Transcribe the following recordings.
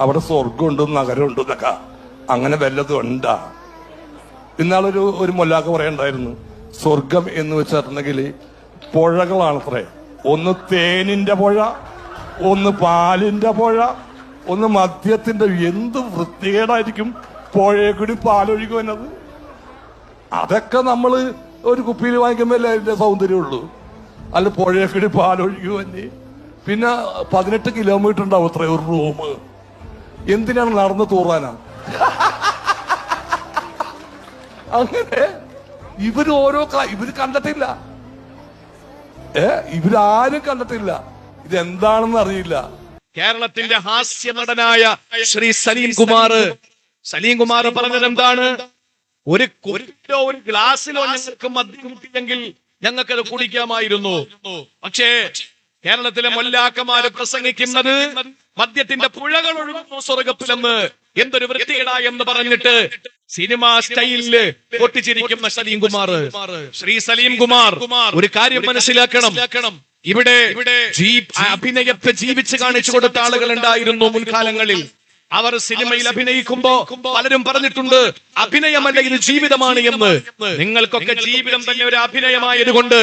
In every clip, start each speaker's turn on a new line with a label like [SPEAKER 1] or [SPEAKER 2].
[SPEAKER 1] അവിടെ സ്വർഗമുണ്ട് നഗരമുണ്ട് എന്നൊക്കെ. അങ്ങനെ വല്ലതും ഉണ്ടാ. ഇന്നാളൊരു ഒരു മൊല്ലാക്ക പറയണ്ടായിരുന്നു സ്വർഗം എന്ന് വെച്ചിട്ടുണ്ടെങ്കിൽ പുഴകളാണത്രേ. ഒന്ന് തേനിന്റെ പുഴ ഒന്ന് പാലിന്റെ പുഴ ഒന്ന് മദ്യത്തിന്റെ എന്ത് വൃത്തികേടായിരിക്കും പുഴയെ കൂടി പാലൊഴുകി എന്നത്. അതൊക്കെ നമ്മൾ ഒരു കുപ്പിയിൽ വാങ്ങിക്കുമ്പോൾ അതിന്റെ സൗന്ദര്യമുള്ളൂ അല്ല പുഴയെ കൂടി പാലൊഴുകി പിന്നെ പതിനെട്ട് കിലോമീറ്റർ ഉണ്ടാവും അത്രേ ഒരു റൂം. എന്തിനാണ് നടന്ന് തൂറാനാ? അങ്ങനെ ഇവർ ഓരോ ഇവർ കണ്ടിട്ടില്ല. ഏ ഇവരാരും കണ്ടിട്ടില്ല. ഇതെന്താണെന്ന് അറിയില്ല.
[SPEAKER 2] കേരളത്തിന്റെ ഹാസ്യ നടനായ ശ്രീ സലീം കുമാർ. സലീം കുമാർ പറഞ്ഞത് എന്താണ്? ഒരു കുരിലോ ഒരു ഗ്ലാസ്സിലോ ഞങ്ങൾക്ക് മദ്യം കിട്ടിയെങ്കിൽ അത് കുടിക്കാമായിരുന്നു. പക്ഷേ കേരളത്തിലെ മൊല്ലാക്കന്മാര് പ്രസംഗിക്കുന്നത് മദ്യത്തിന്റെ പുഴകൾ ഒഴുകുന്നു സ്വർഗത്തിലെന്ന് എന്തൊരു വൃത്തികേട എന്ന് പറഞ്ഞിട്ട് സിനിമാ സ്റ്റൈലിൽ പൊട്ടിച്ചിരിക്കുന്ന സലീം കുമാർ. ശ്രീ സലീം കുമാർ ഒരു കാര്യം മനസ്സിലാക്കണം. ഇവിടെ ഇവിടെ അഭിനയത്തെ ജീവിച്ച് കാണിച്ചു കൊടുത്ത ആളുകൾ ഉണ്ടായിരുന്നു മുൻകാലങ്ങളിൽ. അവർ സിനിമയിൽ അഭിനയിക്കുമ്പോ പലരും പറഞ്ഞിട്ടുണ്ട് അഭിനയമല്ല ഇത് ജീവിതമാണ് എന്ന്. നിങ്ങൾക്കൊക്കെ ജീവിതം തന്നെ ഒരു അഭിനയമായതുകൊണ്ട്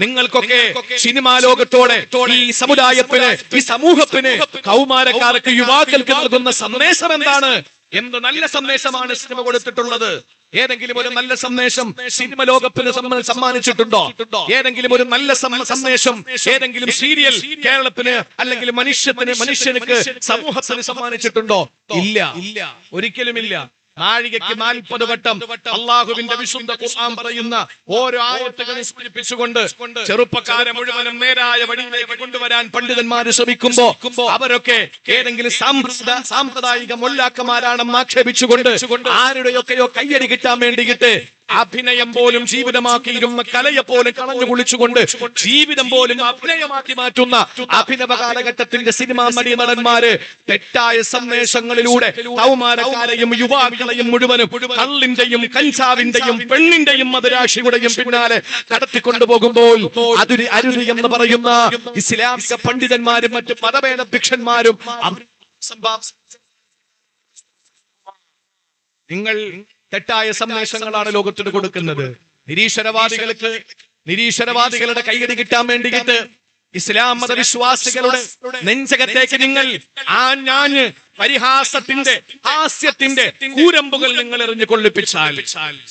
[SPEAKER 2] നിങ്ങൾക്കൊക്കെ സിനിമാ ലോകത്തോടെ ഈ സമുദായത്തിന് ഈ സമൂഹത്തിന് കൗമാരക്കാർക്ക് യുവാക്കൾക്ക് നൽകുന്ന സന്ദേശം എന്താണ്? എന്ത് നല്ല സന്ദേശമാണ് സിനിമ കൊടുത്തിട്ടുള്ളത്. ഏതെങ്കിലും ഒരു നല്ല സന്ദേശം സിനിമ ലോകത്തിന് സമ്മാനിച്ചിട്ടുണ്ടോ? ഏതെങ്കിലും ഒരു നല്ല സന്ദേശം ഏതെങ്കിലും സീരിയൽ കേരളത്തിന് അല്ലെങ്കിൽ മനുഷ്യത്തിന് മനുഷ്യനുക്ക് സമൂഹത്തിന് സമ്മാനിച്ചിട്ടുണ്ടോ? ഇല്ല. ഇല്ല. ഒരിക്കലുമില്ല. നാഴികയ്ക്ക് നാൽപ്പത് വട്ടം അള്ളാഹുവിന്റെ വിശുദ്ധ ഖുർആൻ പറയുന്ന ഓരോ ആയത്തുകളെ സ്മരിപ്പിച്ചുകൊണ്ട് ചെറുപ്പക്കാരെ മുഴുവനും നേരായ വഴിയിലേക്ക് കൊണ്ടുവരാൻ പണ്ഡിതന്മാര് ശ്രമിക്കുമ്പോ അവരൊക്കെ ഏതെങ്കിലും സാമ്പ്രദാ- സാമ്പ്രദായിക മൊല്ലാക്കന്മാരാണെന്ന് ആക്ഷേപിച്ചുകൊണ്ട് ആരുടെയൊക്കെയോ കയ്യടി കിട്ടാൻ വേണ്ടിയിട്ട് അഭിനയം പോലും ജീവിതമാക്കിയിരുന്ന കലയെ പോലും കളഞ്ഞു കുളിച്ചുകൊണ്ട് ജീവിതം പോലും അഭിനയമാക്കി മാറ്റുന്ന അഭിനവ കാലഘട്ടത്തിന്റെ സിനിമാ നടി നടന്മാര് തെറ്റായ സന്ദേശങ്ങളിലൂടെ കൗമാരക്കാരെയും യുവാക്കളെയും മുഴുവനും കള്ളിന്റെയും കഞ്ചാവിന്റെയും പെണ്ണിന്റെയും മതരാശിയുടെയും പിന്നാലെ കടത്തിക്കൊണ്ടുപോകുമ്പോൾ അതൊരു അരുതി എന്ന് പറയുന്ന ഇസ്ലാമിക പണ്ഡിതന്മാരും മറ്റു മതഭേദ ഭിക്ഷന്മാരും നിങ്ങൾ തെറ്റായ സന്ദേശങ്ങളാണ് ലോകത്തിന് കൊടുക്കുന്നത്. നിരീശ്വരവാദികൾക്ക് നിരീശ്വരവാദികളുടെ കൈയടി കിട്ടാൻ വേണ്ടിയിട്ട് ഇസ്ലാം മതവിശ്വാസികളുടെ നെഞ്ചകത്തേക്ക് നിങ്ങൾ ആ ഞാൻ പരിഹാസത്തിന്റെ ഹാസ്യത്തിന്റെ കൂരമ്പുകൾ നിങ്ങൾ എറിഞ്ഞു കൊള്ളിപ്പിച്ചാൽ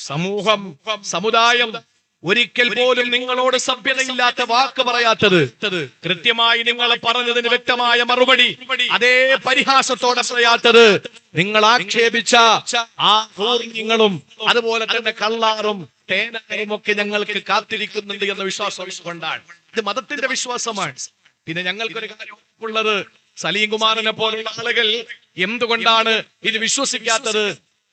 [SPEAKER 2] സമൂഹം സമുദായം ഒരിക്കൽ പോലും നിങ്ങളോട് സഭ്യതയില്ലാത്ത വാക്ക് പറയാത്തത് കൃത്യമായി നിങ്ങൾ പറഞ്ഞതിന് വ്യക്തമായ മറുപടി അതേ പരിഹാസത്തോടെ പറയാത്തത് നിങ്ങൾ ആക്ഷേപിച്ച ആ ഹൂർണ്യങ്ങളും അതുപോലെ തന്നെ കള്ളാറും തേനാറും ഒക്കെ ഞങ്ങൾക്ക് കാത്തിരിക്കുന്നുണ്ട് എന്ന വിശ്വാസം കൊണ്ടാണ് ഇത് മതത്തിന്റെ വിശ്വാസമാണ്. പിന്നെ ഞങ്ങൾക്കൊരു കാര്യം ഉള്ളത് സലീം കുമാറിനെ പോലുള്ള ആളുകൾ എന്തുകൊണ്ടാണ് ഇത് വിശ്വസിക്കാത്തത്?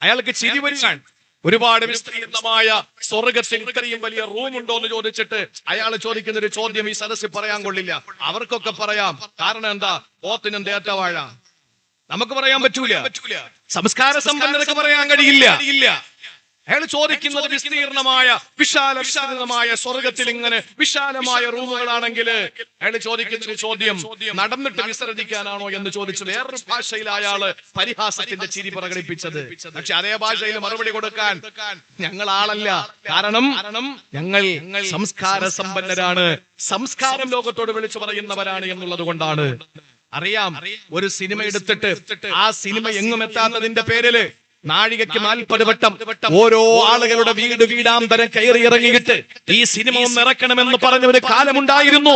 [SPEAKER 2] അയാൾക്ക് ചിരി വരികയാണ് ഒരുപാട് വിസ്തീർണമായ സ്വർഗത്തിൽ ഇത്രയും വലിയ റൂം ഉണ്ടോ എന്ന് ചോദിച്ചിട്ട് അയാൾ ചോദിക്കുന്ന ഒരു ചോദ്യം ഈ സദസ്സിൽ പറയാൻ കൊള്ളില്ല. അവർക്കൊക്കെ പറയാം. കാരണം എന്താ? പോത്തിനും തേറ്റവാഴ നമുക്ക് പറയാൻ പറ്റൂല. സംസ്കാര സമ്പന്നർക്ക് പറയാൻ കഴിയില്ല. അയാൾ ചോദിക്കുന്നത് വിസ്തീർണമായ വിശാല വിശാലമായ സ്വർഗത്തിൽ ഇങ്ങനെ വിശാലമായ റൂമുകളാണെങ്കിൽ അയാൾ ചോദിക്കുന്ന ഒരു ചോദ്യം നടന്നിട്ട് വിസർജിക്കാനാണോ എന്ന് ചോദിച്ചു വേറൊരു ഭാഷയിൽ അയാൾ പരിഹാസത്തിന്റെ ചിരി പ്രകടിപ്പിച്ചത്. പക്ഷെ അതേ ഭാഷയിൽ മറുപടി കൊടുക്കാൻ ഞങ്ങൾ ആളല്ല കാരണം ഞങ്ങൾ സംസ്കാര സമ്പന്നരാണ്. സംസ്കാരം ലോകത്തോട് വിളിച്ചു പറയുന്നവരാണ് എന്നുള്ളത് കൊണ്ടാണ്. അറിയാം. ഒരു സിനിമ എടുത്തിട്ട് ആ സിനിമ എങ്ങും എത്താത്തതിന്റെ പേരിൽ നാഴികയ്ക്ക് നാൽപ്പത് വട്ടം ഓരോ ആളുകളുടെ വീട് വീടാന്തരം കയറി ഇറങ്ങിയിട്ട് ഈ സിനിമ ഒന്ന് ഇറക്കണമെന്ന് പറഞ്ഞ ഒരു കാലമുണ്ടായിരുന്നു.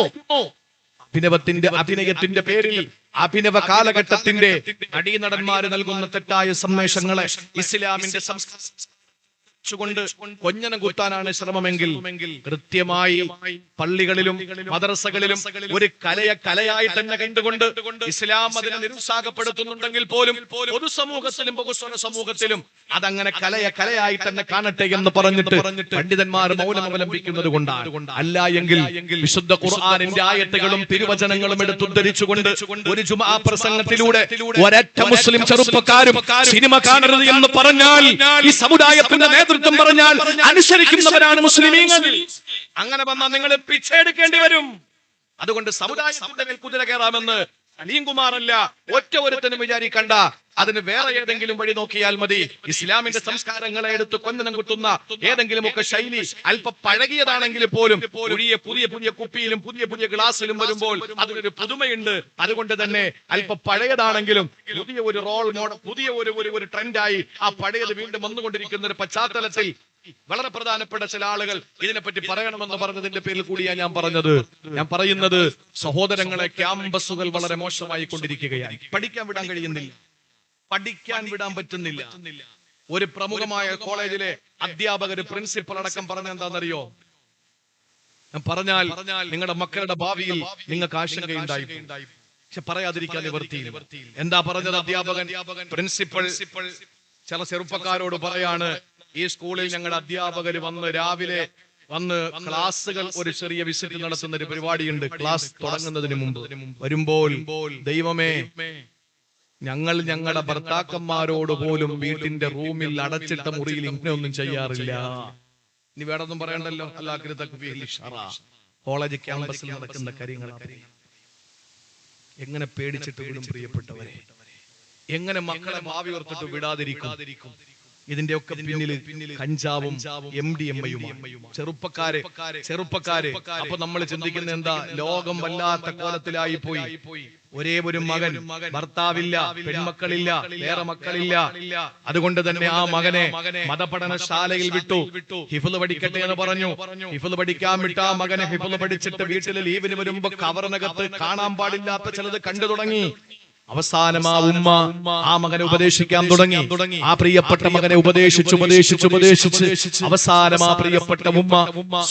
[SPEAKER 2] അഭിനവത്തിന്റെ അഭിനയത്തിന്റെ പേരിൽ അഭിനവ കാലഘട്ടത്തിന്റെ അടിയനടന്മാര് നൽകുന്ന തെറ്റായ സന്ദേശങ്ങളെ ഇസ്ലാമിന്റെ സംസ്കാരം കൊണ്ട് കൊഞ്ഞനം കുത്താനാണ് ശ്രമമെങ്കിൽ കൃത്യമായി പള്ളികളിലും മദ്രസകളിലും ഒരു കലയെ കലയായി തന്നെ കണ്ടുകൊണ്ട് ഇസ്ലാം അതിനെ നിരുത്സാഹപ്പെടുത്തുന്നുണ്ടെങ്കിൽ പോലും പൊതുസമൂഹത്തിലും ബഹുസ്വര സമൂഹത്തിലും അതങ്ങനെ കലയെ കലയായി തന്നെ കാണട്ടെ എന്ന് പറഞ്ഞിട്ട് പണ്ഡിതന്മാർ മൗനം അവലംബിക്കുന്നത് കൊണ്ടാണ്. അല്ല എങ്കിൽ വിശുദ്ധ ഖുർആാനിന്റെ ആയത്തുകളും തിരുവചനങ്ങളും എടുത്തുദ്ധരിച്ചുകൊണ്ട് ഒരു ജുമാ പ്രസംഗത്തിലൂടെ ഒരൊറ്റ മുസ്ലിം ചെറുപ്പക്കാരും സിനിമ കാണരുത് എന്ന് പറഞ്ഞാൽ ഈ സമുദായത്തിന്റെ നേതൃത്വം പറഞ്ഞാൽ അനുസരിക്കുന്നവരാണ് മുസ്ലിമീങ്ങൾ. അങ്ങനെ വന്നാൽ നിങ്ങൾ പിച്ചെടുക്കേണ്ടി വരും അതുകൊണ്ട് സമുദായ മേൽ കുതിര കയറാമെന്ന് അലീം കുമാർ അല്ല ഒറ്റ ഒരുത്തനും വിചാരിക്കണ്ട. അതിന് വേറെ ഏതെങ്കിലും വഴി നോക്കിയാൽ മതി. ഇസ്ലാമിന്റെ സംസ്കാരങ്ങളെ എടുത്ത് കൊന്നനം കുത്തുന്ന ഏതെങ്കിലും ഒക്കെ ശൈലി അല്പ പഴകിയതാണെങ്കിൽ പോലും പുതിയ പുതിയ പുതിയ കുപ്പിയിലും പുതിയ പുതിയ ഗ്ലാസ്സിലും വരുമ്പോൾ അതിനൊരു പുതുമയുണ്ട്. അതുകൊണ്ട് തന്നെ അല്പ പഴയതാണെങ്കിലും പുതിയ ഒരു റോൾ മോഡൽ പുതിയ ഒരു ഒരു ഒരു ട്രെൻഡായി ആ പഴയത് വീണ്ടും വന്നുകൊണ്ടിരിക്കുന്ന ഒരു പശ്ചാത്തലത്തിൽ വളരെ പ്രധാനപ്പെട്ട ചില ആളുകൾ ഇതിനെപ്പറ്റി പറയണമെന്ന് പറഞ്ഞതിന്റെ പേരിൽ കൂടിയാണ് ഞാൻ പറഞ്ഞത്. ഞാൻ പറയുന്നത് സഹോദരങ്ങളെ ക്യാമ്പസുകൾ വളരെ മോശമായി കൊണ്ടിരിക്കുകയാണ്. പഠിക്കാൻ വിടാൻ കഴിയുന്നില്ല. പഠിക്കാൻ വിടാൻ പറ്റുന്നില്ല. ഒരു പ്രമുഖമായ കോളേജിലെ അധ്യാപകര് പ്രിൻസിപ്പൽ അടക്കം പറഞ്ഞ എന്താണെന്നറിയോ? ഞാൻ പറഞ്ഞാൽ നിങ്ങളുടെ മക്കളുടെ ഭാവിയിൽ നിങ്ങൾക്ക് ആശങ്കയുണ്ടായി പക്ഷെ പറയാതിരിക്കാൻ നിവർത്തിയിൽ എന്താ പറഞ്ഞത് അധ്യാപകൻ? പ്രിൻസിപ്പൽ ചില ചെറുപ്പക്കാരോട് പറയാണ് ഈ സ്കൂളിൽ ഞങ്ങളുടെ അധ്യാപകർ വന്ന് രാവിലെ വന്ന് ക്ലാസ്സുകൾ ഒരു ചെറിയ വിസിറ്റ് നടത്തുന്ന ഒരു പരിപാടിയുണ്ട്. ക്ലാസ് തുടങ്ങുന്നതിന് മുമ്പ്. വരുമ്പോൾ ദൈവമേ ഞങ്ങൾ ഞങ്ങളുടെ ഭർത്താക്കന്മാരോട് പോലും വീട്ടിന്റെ റൂമിൽ അടച്ചിട്ട മുറിയിൽ ഇങ്ങനെയൊന്നും ചെയ്യാറില്ല. ഇനി വേറെ ഒന്നും പറയണ്ടല്ലോ കോളേജ് ക്യാമ്പസിൽ നടക്കുന്ന കാര്യങ്ങൾ എങ്ങനെ പേടിച്ചിട്ട് വിടും പ്രിയപ്പെട്ടവരെ? എങ്ങനെ മക്കളെ ഭാവി ഓർത്തിട്ട് വിടാതിരിക്കും? ഇതിന്റെ ഒക്കെ പിന്നിൽ കഞ്ചാവും എം ഡി എം ചെറുപ്പക്കാരെ ചെറുപ്പക്കാരെ. അപ്പൊ നമ്മൾ ചിന്തിക്കുന്ന എന്താ? ലോകം വല്ലാത്ത കോലത്തിലായി പോയി ഒരേ ഒരു മകൻ ഭർത്താവില്ല പെൺമക്കളില്ല വേറെ മക്കളില്ല. അതുകൊണ്ട് തന്നെ ആ മകനെ മതപഠനശാലയിൽ വിട്ടു. ഹിഫുൽ പഠിക്കട്ടെ എന്ന് പറഞ്ഞു. ഹിഫുൽ പഠിക്കാൻ വിട്ട ആ മകനെ ഹിഫുൽ പഠിച്ചിട്ട് വീട്ടിൽ ലീവിന് വരുമ്പോ കവറിനകത്ത് കാണാൻ പാടില്ലാത്ത ചിലത് കണ്ടു തുടങ്ങി. അവസാനം ആ ഉമ്മ ആ മകനെ ഉപദേശിക്കാൻ തുടങ്ങി. ആ പ്രിയപ്പെട്ട മകനെ ഉപദേശിച്ച് ഉപദേശിച്ച് ഉപദേശിച്ച് അവസാനം ആ പ്രിയപ്പെട്ട ഉമ്മ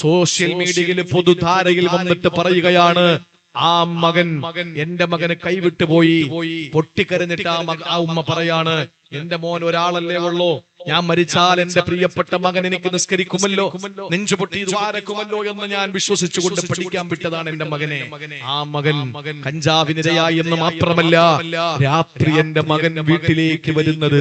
[SPEAKER 2] സോഷ്യൽ മീഡിയയിൽ പൊതുധാരയിൽ വന്നിട്ട് പറയുകയാണ് ആ മകൻ എന്റെ മകന് കൈവിട്ടു പോയി പൊട്ടിക്കരഞ്ഞിട്ട് ആ ഉമ്മ പറയാണ് എന്റെ മോൻ ഒരാളല്ലേ ഉള്ളൂ? ഞാൻ മരിച്ചാൽ എന്റെ പ്രിയപ്പെട്ട മകൻ എനിക്ക് നിസ്കരിക്കുമല്ലോ. നെഞ്ചു പൊട്ടി ദ്വാരക്കുമല്ലോ എന്ന് ഞാൻ വിശ്വസിച്ചുകൊണ്ട് പഠിക്കാൻ വിട്ടതാണ് എന്റെ മകനെ. ആ മകൻ കഞ്ചാവിനിരയായി എന്ന് മാത്രമല്ല രാത്രി എന്റെ മകൻ വീട്ടിലേക്ക് വരുന്നത്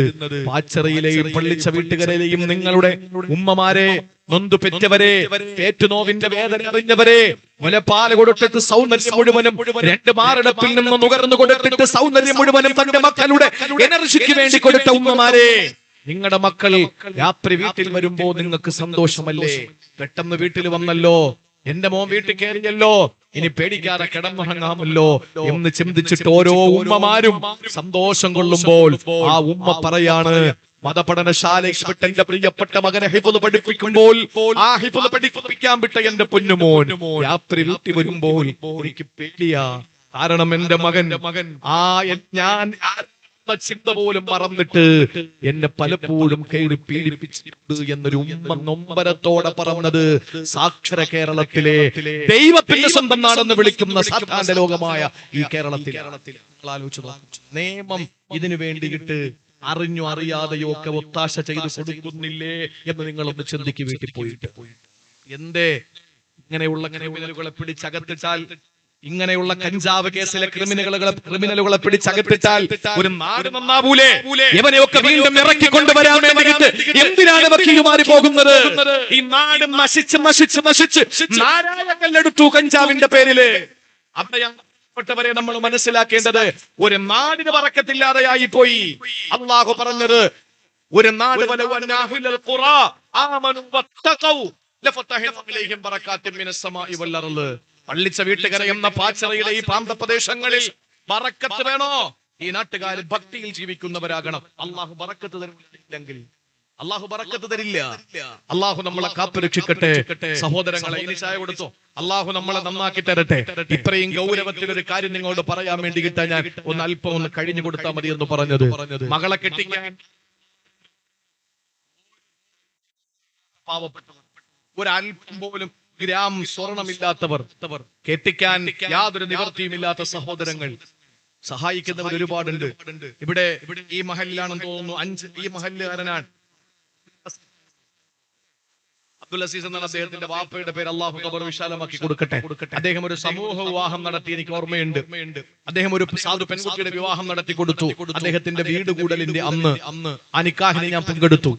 [SPEAKER 2] പാച്ചറയിലെയും പള്ളിച്ച വീട്ടുകാരെയും നിങ്ങളുടെ ഉമ്മമാരെ നൊന്തു പെറ്റവരെ പേറ്റുനോവിന്റെ വേദന അറിഞ്ഞവരെ മുലപ്പാൽ കൊടുത്തിട്ട് സൗന്ദര്യം മുഴുവനും രണ്ട് മാറിടത്തിൽ നിന്ന് നുകർന്നു കൊടുത്തിട്ട് സൗന്ദര്യം മുഴുവനും തന്റെ മക്കളുടെ എനർജിക്ക് വേണ്ടി കൊടുത്ത ഉമ്മമാരെ. നിങ്ങളുടെ മക്കൾ രാത്രി വീട്ടിൽ വരുമ്പോ നിങ്ങൾക്ക് സന്തോഷമല്ലേ? പെട്ടെന്ന് വീട്ടിൽ വന്നല്ലോ. എന്റെ മോൻ വീട്ടിൽ കയറിയല്ലോ ഇനി പേടിക്കാതെ കിടന്നുറങ്ങാമല്ലോ. എന്ന് ചിന്തിച്ചിട്ട് ഓരോ ഉമ്മമാരും സന്തോഷം കൊള്ളുമ്പോൾ ആ ഉമ്മ പറയാണ് മതപഠനശാലയ്ക്ക് എന്റെ പ്രിയപ്പെട്ട മകനെ ഹിഫുൽ പഠിപ്പിക്കുമ്പോൾ ആ ഹിഫുൽ പഠിപ്പിക്കാൻ വിട്ട എന്റെ പൊന്നുമോൻ രാത്രി വീട്ടിൽ വരുമ്പോൾ എനിക്ക് പേടിയാ. കാരണം എന്റെ മകൻ മകൻ ആ ഞാൻ ആരെന്ന ചിന്ത പോലും മറന്നിട്ട് എന്നെ പലപ്പോഴും കയറി പീഡിപ്പിച്ചിട്ടുണ്ട് എന്നൊരു ഉമ്മ നൊമ്പരത്തോടെ പറഞ്ഞത് സാക്ഷര കേരളത്തിലെ ദൈവത്തിന്റെ സ്വന്തം നാടെന്ന് വിളിക്കുന്ന സാധാരണ ലോകമായ ഈ കേരളത്തിൽ. നിയമം ഇതിനു വേണ്ടിയിട്ട് അറിഞ്ഞു അറിയാതെയോ ഒക്കെ ഒത്താശ ചെയ്ത് കൊടുക്കുന്നില്ലേ എന്ന് നിങ്ങളൊന്ന് ചിന്തിക്ക് വീട്ടിൽ പോയിട്ട്. എന്തേ? ഇങ്ങനെയുള്ള ക്രിമിനലുകളെ പിടിച്ചകത്തിട്ടാൽ ഇങ്ങനെയുള്ള കഞ്ചാവ് കേസിലെ ക്രിമിനലുകളെ ക്രിമിനലുകളെ പിടിച്ചകത്തിട്ടാൽ ഒരു നാട് നന്നാവൂലേ? ഇവനെയൊക്കെ വീണ്ടും ഇറക്കി കൊണ്ടുവരാൻ വേണ്ടിയിട്ട് എന്തിനാണ് വക്കീലുമാരി പോകുന്നത്? ഈ നാട് നശിച്ച് നശിച്ച് നശിച്ച് നാരായ കല്ലെടുത്തു കഞ്ചാവിന്റെ പേരിൽ. അവിടെയാണ് നമ്മൾ മനസ്സിലാക്കേണ്ടത് ഒരു നാടിന് പറക്കത്തില്ലാതെയായി പോയി. അള്ളാഹു പറഞ്ഞത് ഒരു നാട് വലവു പള്ളിച്ച വീട്ടുകരയുന്ന പാച്ചറയിലെ ഈ പ്രാന്തപ്രദേശങ്ങളിൽ ബറക്കത്ത് വേണോ? ഈ നാട്ടുകാർ ഭക്തിയിൽ ജീവിക്കുന്നവരാകണം. അള്ളാഹു ബറക്കത്ത് തരുന്നില്ലെങ്കിൽ അള്ളാഹു ബറക്കത്ത് തരില്ല. അള്ളാഹു നമ്മളെ കാത്തുരക്ഷിക്കട്ടെ സഹോദരങ്ങളെ ഇനി ചായ കൊടുത്തു? അള്ളാഹു നമ്മളെ നന്നാക്കി തരട്ടെ. ഇത്രയും ഗൗരവത്തിൽ ഒരു കാര്യം നിങ്ങളോട് പറയാൻ വേണ്ടി വേണ്ടിയിട്ട് ഞാൻ ഒന്ന് അല്പം ഒന്ന് കഴിഞ്ഞു കൊടുത്താൽ മതി എന്ന് പറഞ്ഞത്. മകളെ കെട്ടിക്കാൻ പാവപ്പെട്ടവർ ഒരല്പം പോലും ഗ്രാം സ്വർണമില്ലാത്തവർ കെട്ടിക്കാൻ യാതൊരു നിവർത്തിയുമില്ലാത്ത സഹോദരങ്ങൾ. സഹായിക്കുന്നവർ ഒരുപാടുണ്ട്. ഇവിടെ ഈ മഹലിലാണെന്ന് തോന്നുന്നു അഞ്ച് ഈ മഹലുകാരനാണ് അബ്ദുൽ അസീസ് എന്നാണ് അദ്ദേഹത്തിന്റെ വാപ്പയുടെ പേര് അള്ളാഹു കബർ വിശാലമാക്കി കൊടുക്കട്ടെ. അദ്ദേഹം ഒരു സമൂഹ വിവാഹം നടത്തി എനിക്ക് ഓർമ്മയുണ്ട്. അദ്ദേഹം ഒരു സാധു പെൺകുട്ടിയുടെ വിവാഹം നടത്തി കൊടുത്തു. അദ്ദേഹത്തിന്റെ വീട് കൂടലിന്റെ അന്ന് അന്ന് ആ നിക്കാഹിന് ഞാൻ പങ്കെടുത്തു.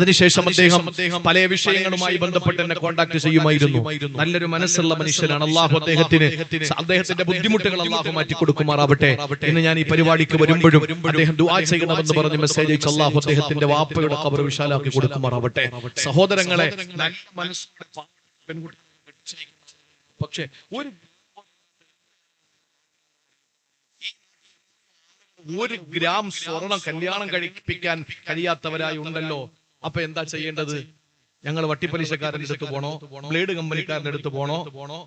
[SPEAKER 2] അതിനുശേഷം അദ്ദേഹം പല വിഷയങ്ങളുമായി ബന്ധപ്പെട്ട് എന്നെ കോൺടാക്ട് ചെയ്യുമായിരുന്നു. നല്ലൊരു മനസ്സുള്ള മനുഷ്യനാണ് അള്ളാഹു അദ്ദേഹത്തിന്. അദ്ദേഹത്തിന്റെ ബുദ്ധിമുട്ടുകൾ അള്ളാഹു മാറ്റി കൊടുക്കുമാറാവട്ടെ ഇന്ന് ഞാൻ ഈ പരിപാടിക്ക് വരുമ്പോഴും അദ്ദേഹം ദുആ ചെയ്യണമെന്ന് പറഞ്ഞ് മെസ്സേജ് അയച്ച് അള്ളാഹു അദ്ദേഹത്തിന്റെ വാപ്പയുടെ കബർ വിശാലാക്കി കൊടുക്കുമാറാവട്ടെ സഹോദരങ്ങളെ നല്ല മനസ്സോടെ പെൺകുട്ടി പക്ഷേ ഒരു ഒരു ഗ്രാം സ്വർണം കല്യാണം കഴിപ്പിക്കാൻ കഴിയാത്തവരായി ഉണ്ടല്ലോ. അപ്പൊ എന്താ ചെയ്യേണ്ടത്? ഞങ്ങൾ വട്ടിപ്പലിശക്കാരന്റെ അടുത്ത് പോണോ? ബ്ലേഡ് കമ്പനിക്കാരന്റെ അടുത്ത് പോണോ?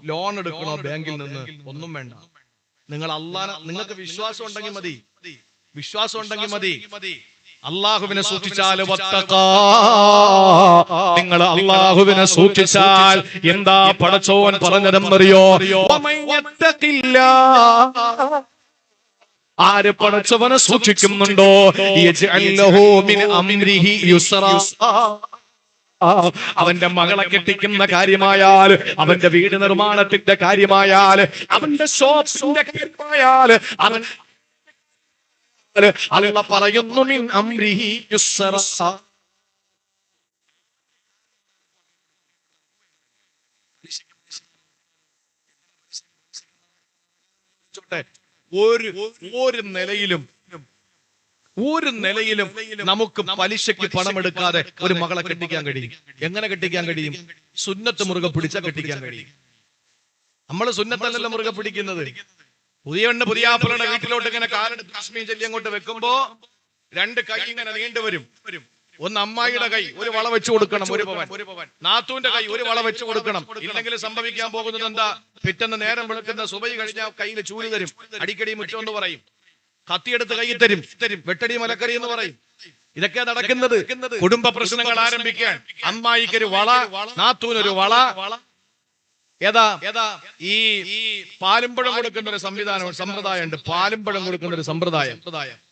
[SPEAKER 2] ലോൺ എടുക്കണോ ബാങ്കിൽ നിന്ന്? ഒന്നും വേണ്ട. നിങ്ങൾ അള്ളാന നിങ്ങൾക്ക് വിശ്വാസം ഉണ്ടെങ്കിൽ മതി. വിശ്വാസം ഉണ്ടെങ്കിൽ മതി. അള്ളാഹുവിനെ സൂക്ഷിച്ചാൽ. നിങ്ങൾ അള്ളാഹുവിനെ സൂക്ഷിച്ചാൽ എന്താ പടച്ചോൻ പറഞ്ഞതെന്നറിയോ? ആര് പടച്ചവനെ സൂക്ഷിക്കുന്നുണ്ടോ? അവന്റെ മകളെ കെട്ടിക്കുന്ന കാര്യമായാൽ അവന്റെ വീട് നിർമ്മാണത്തിന്റെ കാര്യമായാൽ അവന്റെ ഷോപ്പിന്റെ കാര്യമായാൽ അവൻ അല്ല പറയുന്നു മിൻ അംരിഹി ഒരു ഒരു നിലയിലും ഒരു നിലയിലും നമുക്ക് പലിശയ്ക്ക് പണം എടുക്കാതെ ഒരു മകളെ കെട്ടിക്കാൻ കഴിയും. എങ്ങനെ കെട്ടിക്കാൻ കഴിയും? സുന്നത്ത് മുറുകെ പിടിച്ച കെട്ടിക്കാൻ കഴിയും. നമ്മൾ സുന്നത്തല്ലല്ലോ മുറുകെ പിടിക്കുന്നത്. പുതിയ പെണ്ണ് പുതിയ ആപ്പിളുടെ വീട്ടിലോട്ട് ഇങ്ങനെ കാലെടുത്ത് കാശ്മീർ ചെല്ലി അങ്ങോട്ട് വെക്കുമ്പോ രണ്ട് കൈ ഇങ്ങനെ നീണ്ടുവരും ഒന്ന് അമ്മായിയുടെ കൈ ഒരു വള വെച്ചു കൊടുക്കണം ഒരു പവൻ. നാത്തൂന്റെ കൈ ഒരു വള വെച്ചു കൊടുക്കണം. ഇല്ലെങ്കിൽ സംഭവിക്കാൻ പോകുന്നത് എന്താ? പിറ്റെന്ന് നേരം വിളിക്കുന്ന സുബൈ കഴിഞ്ഞ കയ്യിൽ ചൂൽ തരും. അടിക്കടി മുറ്റമെന്ന് പറയും. കത്തിയെടുത്ത് കൈ തരും. തരും വെട്ടടി മലക്കറി എന്ന് പറയും. ഇതൊക്കെ നടക്കുന്നത്. കുടുംബ പ്രശ്നങ്ങൾ ആരംഭിക്കാൻ. അമ്മായിക്കൊരു വള നാത്തൂനൊരു വള ഏതാ? ഏതാ? ഈ പാലുംപഴം കൊടുക്കുന്ന ഒരു സംവിധാനം സമ്പ്രദായം ഉണ്ട്. പാലുംപഴം കൊടുക്കുന്ന ഒരു സമ്പ്രദായം.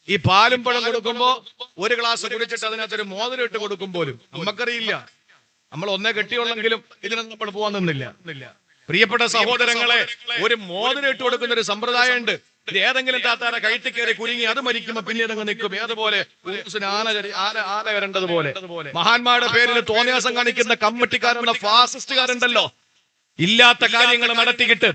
[SPEAKER 2] ഈ പാലുംപഴം കൊടുക്കുമ്പോ ഒരു ഗ്ലാസ് കുടിച്ചിട്ട് അതിനകത്തൊരു മോതിരം ഇട്ട് കൊടുക്കും പോലും. നമുക്കറിയില്ല നമ്മൾ ഒന്നേ കെട്ടിയുള്ളെങ്കിലും ഇതിനൊന്നും നമ്മൾ പോകാൻ നിന്നില്ല. പ്രിയപ്പെട്ട സഹോദരങ്ങളെ ഒരു മോതിരം ഇട്ട് കൊടുക്കുന്ന ഒരു സമ്പ്രദായം ഉണ്ട് ഏതെങ്കിലും താത്താര കഴുത്തി കയറി കുരുങ്ങി അത് മരിക്കുമ്പോ പിന്നീട് അങ്ങ് നിൽക്കും. ഏതുപോലെ? ആന വരേണ്ടതുപോലെ. മഹാന്മാരുടെ പേരിൽ തോന്നിയാസം കാണിക്കുന്ന കമ്മിറ്റിക്കാരുള്ള ഫാസിസ്റ്റുകാരുണ്ടല്ലോ. ഇല്ലാത്ത കാര്യങ്ങൾ നടത്തിയിട്ട്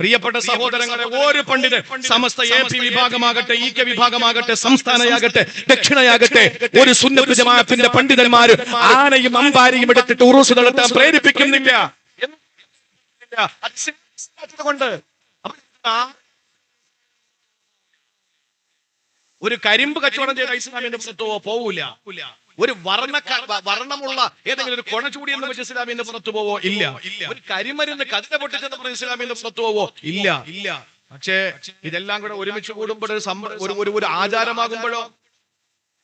[SPEAKER 2] പ്രിയപ്പെട്ട സഹോദരങ്ങളെ ഒരു പണ്ഡിതൻ സമസ്ത എ പി വിഭാഗമാകട്ടെ ഇ കെ വിഭാഗമാകട്ടെ സംസ്ഥാനയാകട്ടെ ദക്ഷിണയാകട്ടെ ഒരു സുന്നത്ത് ജമാഅത്തിന്റെ പണ്ഡിതന്മാര് ആനയും അമ്പാരിയും എടുത്തിട്ട് ഉറൂസ് നടത്താൻ പ്രേരിപ്പിക്കുന്നില്ല. കൊണ്ട് ഒരു കരിമ്പ് കച്ചവടം ചെയ്ത ഇസ്ലാമിന്റെ പോവൂല. ഒരു വർണ വർണമുള്ള ഏതെങ്കിലും ഒരു കൊണ ചൂടി എന്ന് വെച്ച് എന്ന് പുറത്തു പോവോ? ഇല്ല. ഒരു കരിമരുന്ന് കതിര പൊട്ടിച്ചെന്ന് ഇസ്ലാമി എന്ന് പുറത്തു പോവോ? ഇല്ല. ഇല്ല പക്ഷേ ഇതെല്ലാം കൂടെ ഒരുമിച്ച് കൂടുമ്പോൾ ഒരു ഒരു ആചാരമാകുമ്പോഴോ?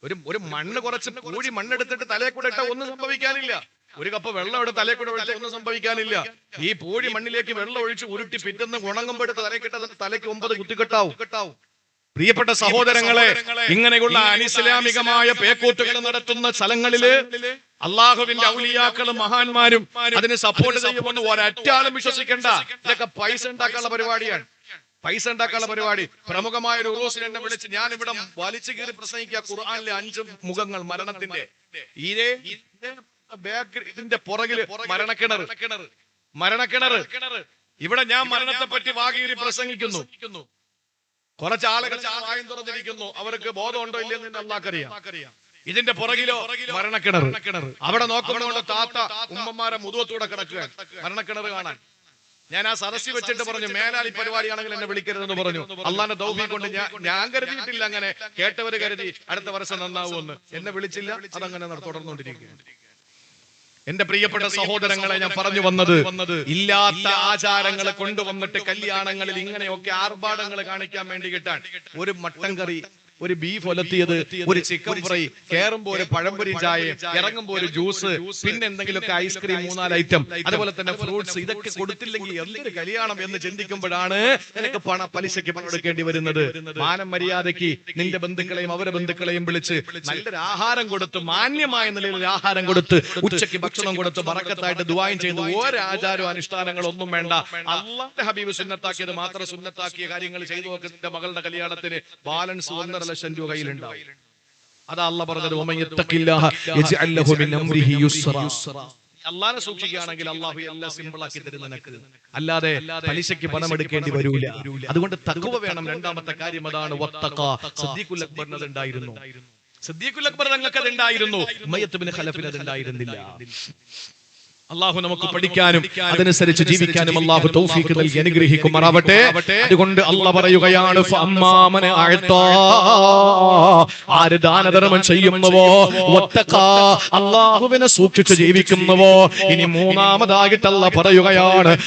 [SPEAKER 2] ഒരു ഒരു മണ്ണ് കുറച്ച് കൂടി മണ്ണെടുത്തിട്ട് തലയെ കൂടെ ഇട്ട ഒന്നും സംഭവിക്കാനില്ല. ഒരു കപ്പ് വെള്ളം എടുത്ത് തലയെ കൂടെ ഒഴിച്ചാൽ ഒന്നും സംഭവിക്കാനില്ല. ഈ പൂഴി മണ്ണിലേക്ക് വെള്ളം ഒഴിച്ച് ഉരുട്ടി പിറ്റന്ന് ഉണങ്ങുമ്പോഴത്തെ തലക്കിട്ട തലയ്ക്ക് ഒമ്പത് കുത്തിക്കെട്ടാവും. കെട്ടാവും പ്രിയപ്പെട്ട സഹോദരങ്ങളെ ഇങ്ങനെയുള്ള അനിസ്ലാമികമായ പേക്കൂത്തുകൾ നടത്തുന്ന സ്ഥലങ്ങളിൽ അള്ളാഹുവിന്റെ ഔലിയാക്കളും മഹാന്മാരും അതിന് സപ്പോർട്ട് ചെയ്യുമെന്ന് ഒരറ്റാളും വിശ്വസിക്കേണ്ട. ഇതൊക്കെ പൈസ ഉണ്ടാക്കാനുള്ള പരിപാടിയാണ്. പൈസ ഉണ്ടാക്കാനുള്ള പരിപാടി. പ്രമുഖമായ ഒരു ഉറൂസിൽ എന്നെ വിളിച്ച് ഞാൻ ഇവിടെ വലിച്ചു കീറി പ്രസംഗിക്കുക. ഖുർആാനിലെ അഞ്ച് മുഖങ്ങൾ മരണത്തിന്റെ. ഇരേ ഇതേ ബാക്ക് ഇതിന്റെ പുറകിൽ മരണക്കിണർ. മരണക്കിണർ. ഇവിടെ ഞാൻ മരണത്തെ പറ്റി വാഗീരി പ്രസംഗിക്കുന്നു. കുറച്ച് ആളുകൾ വായും തുറന്നിരിക്കുന്നു. അവർക്ക് ബോധമുണ്ടോ ഇല്ലെന്ന് തന്നെ അള്ളാഹ്ക്കറിയാം. ഇതിന്റെ പുറകിലോ മരണക്കിണർ. അവിടെ നോക്കുമ്പോൾ താത്ത ഉമ്മമാരെ മുതുവത്തൂടെ കിടക്കുക. മരണക്കിണർ കാണാൻ. ഞാൻ ആ സദസ്സിൽ വെച്ചിട്ട് പറഞ്ഞു മേലാളി പരിപാടിയാണെങ്കിൽ എന്നെ വിളിക്കരുതെന്ന് പറഞ്ഞു. അള്ളാന്റെ ദൗഫി കൊണ്ട് ഞാൻ ഞാൻ കരുതിയിട്ടില്ല അങ്ങനെ. കേട്ടവര് കരുതി അടുത്ത വർഷം നന്നാവുമെന്ന്. എന്നെ വിളിച്ചില്ല. അതങ്ങനെ തുടർന്നുകൊണ്ടിരിക്കുകയാണ്. എന്റെ പ്രിയപ്പെട്ട സഹോദരങ്ങളെ ഞാൻ പറഞ്ഞു വന്നത് ഇല്ലാത്ത ആചാരങ്ങൾ കൊണ്ടുവന്നിട്ട് കല്യാണങ്ങളിൽ ഇങ്ങനെയൊക്കെ ആർഭാടങ്ങൾ കാണിക്കാൻ വേണ്ടി കിട്ടാൻ ഒരു മട്ടൻ കറി ഒരു ബീഫ് ഒലത്തിയത് ഒരു ചിക്കൻ ഫ്രൈ കേറുമ്പോ ഒരു പഴംപൊരി ചായ ഇറങ്ങുമ്പോ ഒരു ജ്യൂസ് പിന്നെ എന്തെങ്കിലുമൊക്കെ ഐസ്ക്രീം മൂന്നാൽ ഐറ്റം. അതുപോലെ തന്നെ ഫ്രൂട്ട്സ് ഇതൊക്കെ കൊടുത്തില്ലെങ്കിൽ എന്തൊരു കല്യാണം എന്ന് ചിന്തിക്കുമ്പോഴാണ് നിനക്ക് പണ പലിശയ്ക്ക് പണം എടുക്കേണ്ടി വരുന്നത്. മാനം മര്യാദയ്ക്ക് നിന്റെ ബന്ധുക്കളെയും അവരെ ബന്ധുക്കളെയും വിളിച്ച് നല്ലൊരു ആഹാരം കൊടുത്ത് മാന്യമായ നിലയിൽ ആഹാരം കൊടുത്ത് ഉച്ചയ്ക്ക് ഭക്ഷണം കൊടുത്ത് ബറക്കത്തായിട്ട് ദുബായും ചെയ്ത് ഒരാചാരവും അനുഷ്ഠാനങ്ങളും ഒന്നും വേണ്ട. അള്ളാന്റെ ഹബീബ് സുന്നത്താക്കിയത് മാത്രം സുന്നത്താക്കിയ കാര്യങ്ങൾ ചെയ്തു നോക്കുന്ന മകളുടെ കല്യാണത്തിന് ബാലൻസ് ഒന്നര ലക്ഷം രൂപ കയ്യിലുണ്ടാവും. അതാ അല്ല പറഞ്ഞത്. അള്ളാനെ സൂക്ഷിക്കുകയാണെങ്കിൽ അള്ളാഹു എല്ലാം സിമ്പിൾ ആക്കി തരും നിനക്ക്. അല്ലാതെ പലിശയ്ക്ക് പണം എടുക്കേണ്ടി വരൂല. അതുകൊണ്ട് തക്കുവ വേണം. രണ്ടാമത്തെ കാര്യം അതാണ്. സിദ്ദീഖുൽ അക്ബർ അത് ഉണ്ടായിരുന്നു സിദ്ദീഖുൽ അക്ബർ തങ്ങൾക്ക് അത് ഉണ്ടായിരുന്നു. ഖലഫിൽ ഖലഫിന് അത് ഉണ്ടായിരുന്നില്ല അള്ളാഹു നമുക്ക് പഠിക്കാനും അതനുസരിച്ച് ജീവിക്കാനും അള്ളാഹു തൗഫീഖ് നൽകി അനുഗ്രഹിക്കുമാറാവട്ടെ. അതുകൊണ്ട് അള്ള പറയുകയാണ്. ആര് ദാനധർമ്മം ചെയ്യുന്നുവോ. അള്ളാഹുവിനെ സൂക്ഷിച്ച് ജീവിക്കുന്നുവോ? ഇനി മൂന്നാമതായിട്ട് അല്ല പറയുകയാണ്.